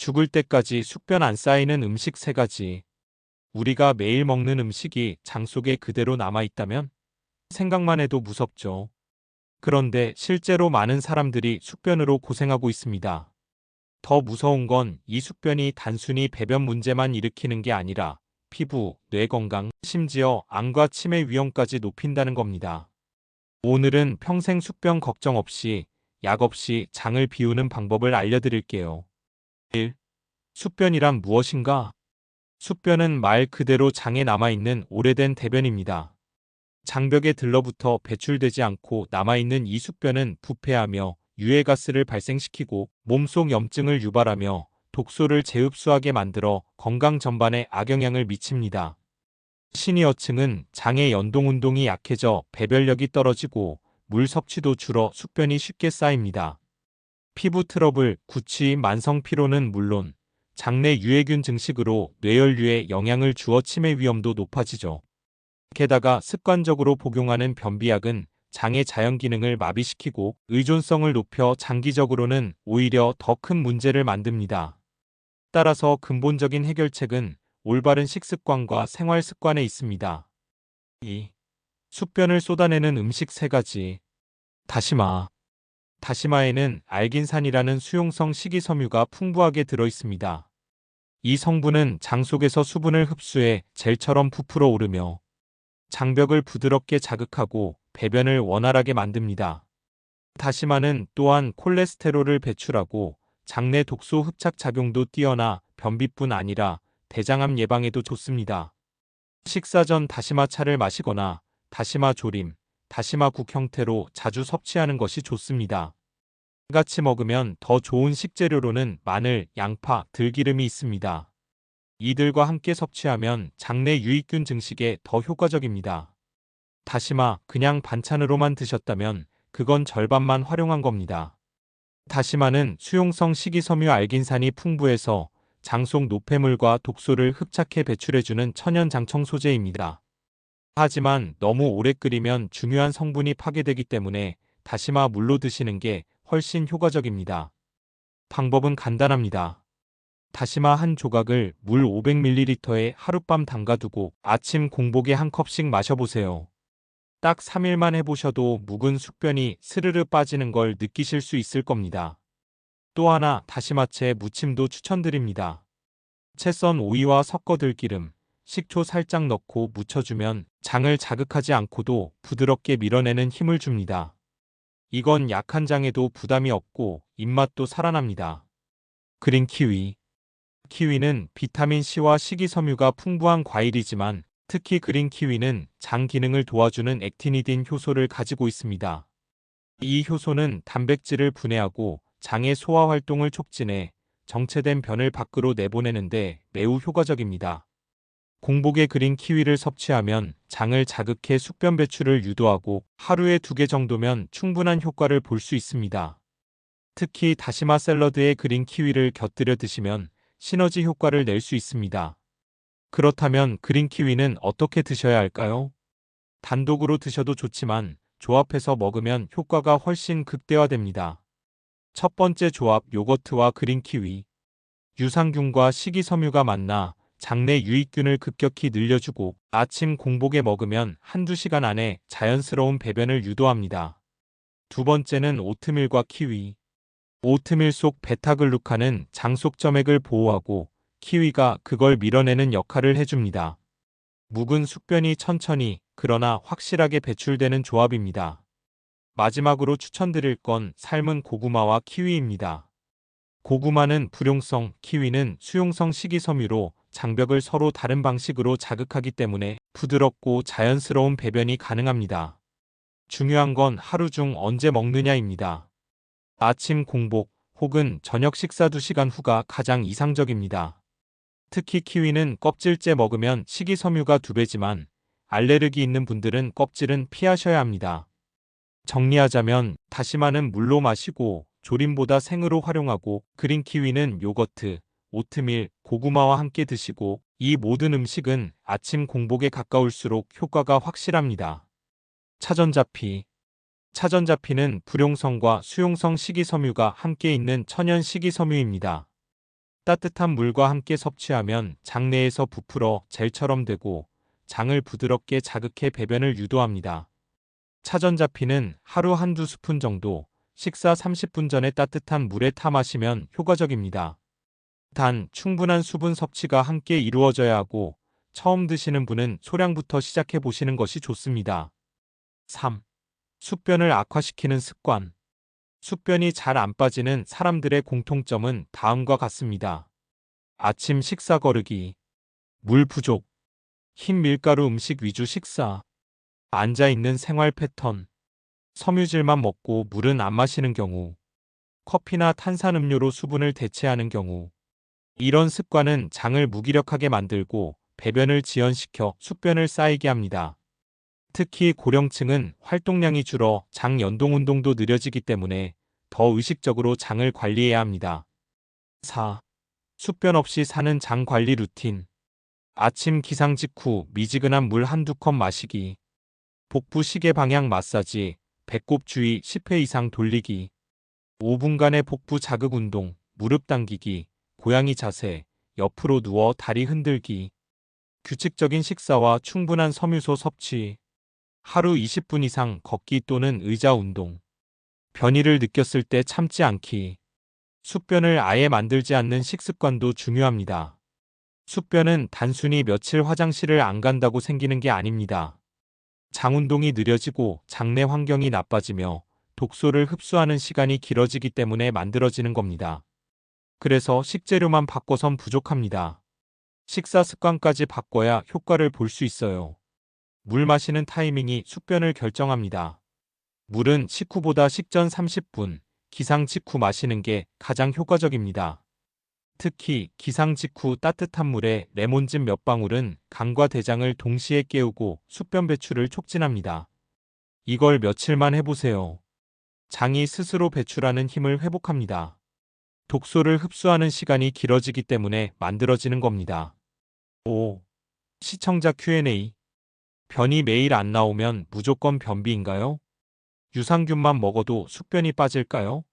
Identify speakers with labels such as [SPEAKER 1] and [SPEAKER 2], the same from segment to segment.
[SPEAKER 1] 죽을 때까지 숙변 안 쌓이는 음식 세 가지. 우리가 매일 먹는 음식이 장 속에 그대로 남아있다면 생각만 해도 무섭죠. 그런데 실제로 많은 사람들이 숙변으로 고생하고 있습니다. 더 무서운 건 이 숙변이 단순히 배변 문제만 일으키는 게 아니라 피부, 뇌 건강, 심지어 암과 치매 위험까지 높인다는 겁니다. 오늘은 평생 숙변 걱정 없이 약 없이 장을 비우는 방법을 알려드릴게요. 1. 숙변이란 무엇인가? 숙변은 말 그대로 장에 남아있는 오래된 대변입니다. 장벽에 들러붙어 배출되지 않고 남아있는 이 숙변은 부패하며 유해가스를 발생시키고 몸속 염증을 유발하며 독소를 재흡수하게 만들어 건강 전반에 악영향을 미칩니다. 시니어층은 장의 연동운동이 약해져 배변력이 떨어지고 물 섭취도 줄어 숙변이 쉽게 쌓입니다. 피부 트러블, 구취, 만성 피로는 물론 장내 유해균 증식으로 뇌혈류에 영향을 주어 치매 위험도 높아지죠. 게다가 습관적으로 복용하는 변비약은 장의 자연 기능을 마비시키고 의존성을 높여 장기적으로는 오히려 더 큰 문제를 만듭니다. 따라서 근본적인 해결책은 올바른 식습관과 생활 습관에 있습니다. 2. 숙변을 쏟아내는 음식 세 가지. 다시마. 다시마에는 알긴산이라는 수용성 식이섬유가 풍부하게 들어 있습니다. 이 성분은 장 속에서 수분을 흡수해 젤처럼 부풀어 오르며 장벽을 부드럽게 자극하고 배변을 원활하게 만듭니다. 다시마는 또한 콜레스테롤을 배출하고 장내 독소 흡착 작용도 뛰어나 변비뿐 아니라 대장암 예방에도 좋습니다. 식사 전 다시마 차를 마시거나 다시마 조림, 다시마국 형태로 자주 섭취하는 것이 좋습니다. 같이 먹으면 더 좋은 식재료로는 마늘, 양파, 들기름이 있습니다. 이들과 함께 섭취하면 장내 유익균 증식에 더 효과적입니다. 다시마 그냥 반찬으로만 드셨다면 그건 절반만 활용한 겁니다. 다시마는 수용성 식이섬유 알긴산이 풍부해서 장속 노폐물과 독소를 흡착해 배출해주는 천연 장청 소재입니다. 하지만 너무 오래 끓이면 중요한 성분이 파괴되기 때문에 다시마 물로 드시는 게 훨씬 효과적입니다. 방법은 간단합니다. 다시마 한 조각을 물 500ml에 하룻밤 담가두고 아침 공복에 한 컵씩 마셔보세요. 딱 3일만 해보셔도 묵은 숙변이 스르르 빠지는 걸 느끼실 수 있을 겁니다. 또 하나 다시마채 무침도 추천드립니다. 채썬 오이와 섞어 들기름, 식초 살짝 넣고 무쳐주면 장을 자극하지 않고도 부드럽게 밀어내는 힘을 줍니다. 이건 약한 장에도 부담이 없고 입맛도 살아납니다. 그린 키위 키위는 비타민C와 식이섬유가 풍부한 과일이지만 특히 그린 키위는 장 기능을 도와주는 액티니딘 효소를 가지고 있습니다. 이 효소는 단백질을 분해하고 장의 소화 활동을 촉진해 정체된 변을 밖으로 내보내는데 매우 효과적입니다. 공복에 그린 키위를 섭취하면 장을 자극해 숙변 배출을 유도하고 하루에 두 개 정도면 충분한 효과를 볼 수 있습니다. 특히 다시마 샐러드에 그린 키위를 곁들여 드시면 시너지 효과를 낼 수 있습니다. 그렇다면 그린 키위는 어떻게 드셔야 할까요? 단독으로 드셔도 좋지만 조합해서 먹으면 효과가 훨씬 극대화됩니다. 첫 번째 조합 요거트와 그린 키위. 유산균과 식이섬유가 만나 장내 유익균을 급격히 늘려주고 아침 공복에 먹으면 한두 시간 안에 자연스러운 배변을 유도합니다. 두 번째는 오트밀과 키위. 오트밀 속 베타글루칸은 장 속 점액을 보호하고 키위가 그걸 밀어내는 역할을 해줍니다. 묵은 숙변이 천천히 그러나 확실하게 배출되는 조합입니다. 마지막으로 추천드릴 건 삶은 고구마와 키위입니다. 고구마는 불용성, 키위는 수용성 식이섬유로 장벽을 서로 다른 방식으로 자극하기 때문에 부드럽고 자연스러운 배변이 가능합니다. 중요한 건 하루 중 언제 먹느냐입니다. 아침 공복 혹은 저녁 식사 2시간 후가 가장 이상적입니다. 특히 키위는 껍질째 먹으면 식이섬유가 2배지만 알레르기 있는 분들은 껍질은 피하셔야 합니다. 정리하자면 다시마는 물로 마시고 조림보다 생으로 활용하고 그린 키위는 요거트, 오트밀, 고구마와 함께 드시고 이 모든 음식은 아침 공복에 가까울수록 효과가 확실합니다. 차전자피 차전자피는 불용성과 수용성 식이섬유가 함께 있는 천연 식이섬유입니다. 따뜻한 물과 함께 섭취하면 장내에서 부풀어 젤처럼 되고 장을 부드럽게 자극해 배변을 유도합니다. 차전자피는 하루 한두 스푼 정도 식사 30분 전에 따뜻한 물에 타 마시면 효과적입니다. 단 충분한 수분 섭취가 함께 이루어져야 하고 처음 드시는 분은 소량부터 시작해 보시는 것이 좋습니다. 3. 숙변을 악화시키는 습관. 숙변이 잘 안 빠지는 사람들의 공통점은 다음과 같습니다. 아침 식사 거르기, 물 부족, 흰 밀가루 음식 위주 식사, 앉아 있는 생활 패턴, 섬유질만 먹고 물은 안 마시는 경우, 커피나 탄산음료로 수분을 대체하는 경우, 이런 습관은 장을 무기력하게 만들고 배변을 지연시켜 숙변을 쌓이게 합니다. 특히 고령층은 활동량이 줄어 장 연동 운동도 느려지기 때문에 더 의식적으로 장을 관리해야 합니다. 4. 숙변 없이 사는 장 관리 루틴. 아침 기상 직후 미지근한 물 한두 컵 마시기. 복부 시계 방향 마사지, 배꼽 주위 10회 이상 돌리기. 5분간의 복부 자극 운동, 무릎 당기기, 고양이 자세, 옆으로 누워 다리 흔들기. 규칙적인 식사와 충분한 섬유소 섭취. 하루 20분 이상 걷기 또는 의자 운동. 변이를 느꼈을 때 참지 않기. 숙변을 아예 만들지 않는 식습관도 중요합니다. 숙변은 단순히 며칠 화장실을 안 간다고 생기는 게 아닙니다. 장 운동이 느려지고 장내 환경이 나빠지며 독소를 흡수하는 시간이 길어지기 때문에 만들어지는 겁니다. 그래서 식재료만 바꿔선 부족합니다. 식사 습관까지 바꿔야 효과를 볼 수 있어요. 물 마시는 타이밍이 숙변을 결정합니다. 물은 식후보다 식전 30분, 기상 직후 마시는 게 가장 효과적입니다. 특히 기상 직후 따뜻한 물에 레몬즙 몇 방울은 간과 대장을 동시에 깨우고 숙변 배출을 촉진합니다. 이걸 며칠만 해보세요. 장이 스스로 배출하는 힘을 회복합니다. 독소를 흡수하는 시간이 길어지기 때문에 만들어지는 겁니다. 5. 시청자 Q&A 변이 매일 안 나오면 무조건 변비인가요? 유산균만 먹어도 숙변이 빠질까요?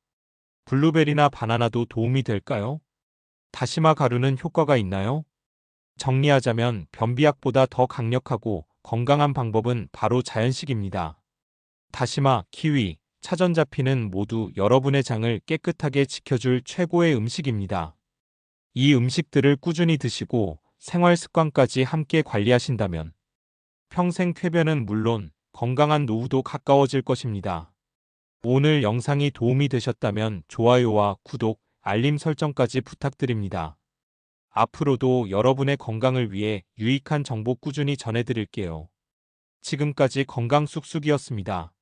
[SPEAKER 1] 블루베리나 바나나도 도움이 될까요? 다시마 가루는 효과가 있나요? 정리하자면 변비약보다 더 강력하고 건강한 방법은 바로 자연식입니다. 다시마, 키위, 차전자피는 모두 여러분의 장을 깨끗하게 지켜줄 최고의 음식입니다. 이 음식들을 꾸준히 드시고 생활 습관까지 함께 관리하신다면 평생 쾌변은 물론 건강한 노후도 가까워질 것입니다. 오늘 영상이 도움이 되셨다면 좋아요와 구독, 알림 설정까지 부탁드립니다. 앞으로도 여러분의 건강을 위해 유익한 정보 꾸준히 전해드릴게요. 지금까지 건강쑥쑥이었습니다.